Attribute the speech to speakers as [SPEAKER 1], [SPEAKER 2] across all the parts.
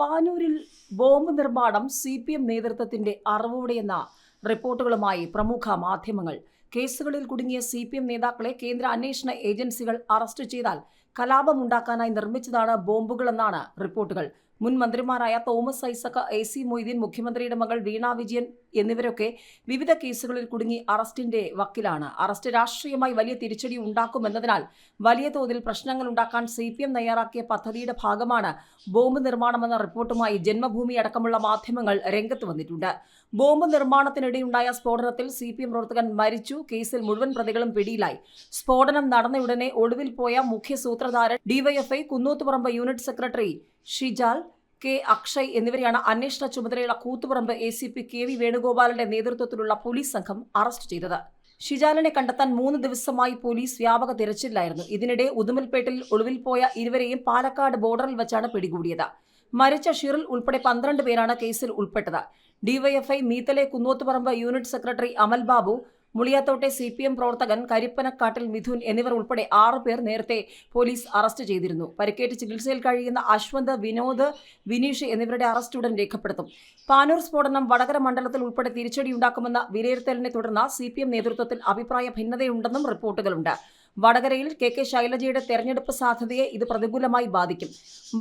[SPEAKER 1] പാനൂരിൽ bomb നിർമ്മാണം C P M നേതൃത്വത്തിന്റെ അറിവോടെയെന്ന റിപ്പോർട്ടുകളുമായി പ്രമുഖ മാധ്യമങ്ങൾ. കേസുകളിൽ കുടുങ്ങിയ സി പി എം നേതാക്കളെ കേന്ദ്ര അന്വേഷണ ഏജൻസികൾ അറസ്റ്റ് ചെയ്താൽ കലാപമുണ്ടാക്കാനായി നിർമ്മിച്ചതാണ് ബോംബുകളെന്നാണ് റിപ്പോർട്ടുകൾ. മുൻ മന്ത്രിമാരായ തോമസ് ഐസക് എ സി മൊയ്തീൻ മുഖ്യമന്ത്രിയുടെ മകൾ വീണ വിജയൻ എന്നിവരൊക്കെ വിവിധ കേസുകളിൽ കുടുങ്ങി അറസ്റ്റിന്റെ വക്കിലാണ്. അറസ്റ്റ് രാഷ്ട്രീയമായി വലിയ തിരിച്ചടി ഉണ്ടാക്കുമെന്നതിനാൽ വലിയ തോതിൽ പ്രശ്നങ്ങൾ ഉണ്ടാക്കാൻ സി പി എം തയ്യാറാക്കിയ പദ്ധതിയുടെ ഭാഗമാണ് ബോംബ് നിർമ്മാണമെന്ന റിപ്പോർട്ടുമായി ജന്മഭൂമി അടക്കമുള്ള മാധ്യമങ്ങൾ രംഗത്ത് വന്നിട്ടുണ്ട്. ബോംബ് നിർമ്മാണത്തിനിടെയുണ്ടായ സ്ഫോടനത്തിൽ സി പി എം പ്രവർത്തകൻ മരിച്ചു. കേസിൽ മുഴുവൻ പ്രതികളും പിടിയിലായി. സ്ഫോടനം നടന്നയുടനെ ഒടുവിൽ പോയ മുഖ്യ സൂത്രധാരൻ DYFI Kunnothuparamba unit secretary Shijal K. Akshay എന്നിവരെയാണ് അന്വേഷണ ചുമതലയുള്ള Koothuparamba A C P K V വേണുഗോപാലിന്റെ നേതൃത്വത്തിലുള്ള പോലീസ് സംഘം അറസ്റ്റ് ചെയ്തത്. ഷിജാലിനെ കണ്ടെത്താൻ മൂന്ന് ദിവസമായി പോലീസ് വ്യാപക തിരച്ചിലായിരുന്നു. ഇതിനിടെ ഉദുമൽപേട്ടിൽ ഒളിവിൽ പോയ ഇരുവരെയും പാലക്കാട് ബോർഡറിൽ വെച്ചാണ് പിടികൂടിയത്. മരിച്ച ഷിറിൽ ഉൾപ്പെടെ പന്ത്രണ്ട് പേരാണ് കേസിൽ ഉൾപ്പെട്ടത്. ഡിവൈഎഫ്ഐ മീത്തലെ കുന്നോത്തുപറമ്പ് യൂണിറ്റ് സെക്രട്ടറി അമൽ ബാബു മുളിയാത്തോട്ടെ സി പി എം പ്രവർത്തകൻ കരിപ്പനക്കാട്ടിൽ മിഥുൻ എന്നിവർ ഉൾപ്പെടെ പേർ നേരത്തെ പോലീസ് അറസ്റ്റ് ചെയ്തിരുന്നു. പരിക്കേറ്റ് ചികിത്സയിൽ കഴിയുന്ന അശ്വന്ത് വിനോദ് വിനീഷ് എന്നിവരുടെ അറസ്റ്റ് ഉടൻ രേഖപ്പെടുത്തും. പാനൂർ സ്ഫോടനം വടകര മണ്ഡലത്തിൽ ഉൾപ്പെടെ തിരിച്ചടിയുണ്ടാക്കുമെന്ന വിലയിരുത്തലിനെ തുടർന്ന് സി നേതൃത്വത്തിൽ അഭിപ്രായ ഭിന്നതയുണ്ടെന്നും റിപ്പോർട്ടുകളുണ്ട്. വടകരയിൽ കെ കെ ശൈലജയുടെ തെരഞ്ഞെടുപ്പ് സാധ്യതയെ ഇത് പ്രതികൂലമായി ബാധിക്കും.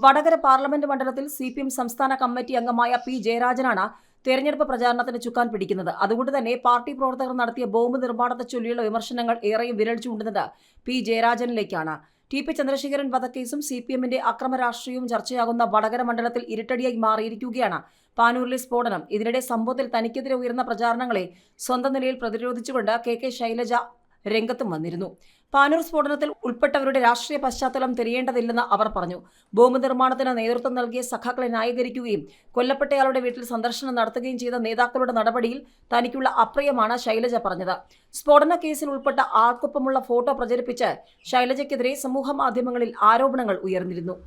[SPEAKER 1] വടകര പാർലമെന്റ് മണ്ഡലത്തിൽ സി സംസ്ഥാന കമ്മിറ്റി അംഗമായ പി ജയരാജനാണ് തെരഞ്ഞെടുപ്പ് പ്രചാരണത്തിന് ചുക്കാൻ പിടിക്കുന്നത്. അതുകൊണ്ട് തന്നെ പാർട്ടി പ്രവർത്തകർ നടത്തിയ ബോംബ് നിർമ്മാണത്തെ ചൊല്ലിയുള്ള വിമർശനങ്ങൾ ഏറെയും വിരൽ ചൂണ്ടുന്നത് പി. ജയരാജനിലേക്കാണ്. ടി. പി. ചന്ദ്രശേഖരൻ വധക്കേസും സി. പി. എമ്മിന്റെ അക്രമ രാഷ്ട്രീയവും ചർച്ചയാകുന്ന വടകര മണ്ഡലത്തിൽ ഇരുട്ടടിയായി മാറിയിരിക്കുകയാണ് പാനൂരിലെ സ്ഫോടനം. ഇതിനിടെ സംഭവത്തിൽ തനിക്കെതിരെ ഉയർന്ന പ്രചാരണങ്ങളെ സ്വന്തം നിലയിൽ പ്രതിരോധിച്ചുകൊണ്ട് കെ. കെ. ശൈലജ രംഗത്തും വന്നിരുന്നു. പാനൂർ സ്ഫോടനത്തിൽ ഉൾപ്പെട്ടവരുടെ രാഷ്ട്രീയ പശ്ചാത്തലം തിരിയേണ്ടതില്ലെന്ന് അവർ പറഞ്ഞു. ബോംബ് നിർമ്മാണത്തിന് നേതൃത്വം നൽകിയ സഖാക്കളെ ന്യായീകരിക്കുകയും കൊല്ലപ്പെട്ടയാളുടെ വീട്ടിൽ സന്ദർശനം നടത്തുകയും ചെയ്ത നേതാക്കളുടെ നടപടിയിൽ തനിക്കുള്ള അപ്രിയമാണ് ശൈലജ പറഞ്ഞത്. സ്ഫോടന കേസിൽ ഉൾപ്പെട്ട ആൾക്കൊപ്പമുള്ള ഫോട്ടോ പ്രചരിപ്പിച്ച് ശൈലജയ്ക്കെതിരെ സമൂഹ മാധ്യമങ്ങളിൽ ആരോപണങ്ങൾ ഉയർന്നിരുന്നു.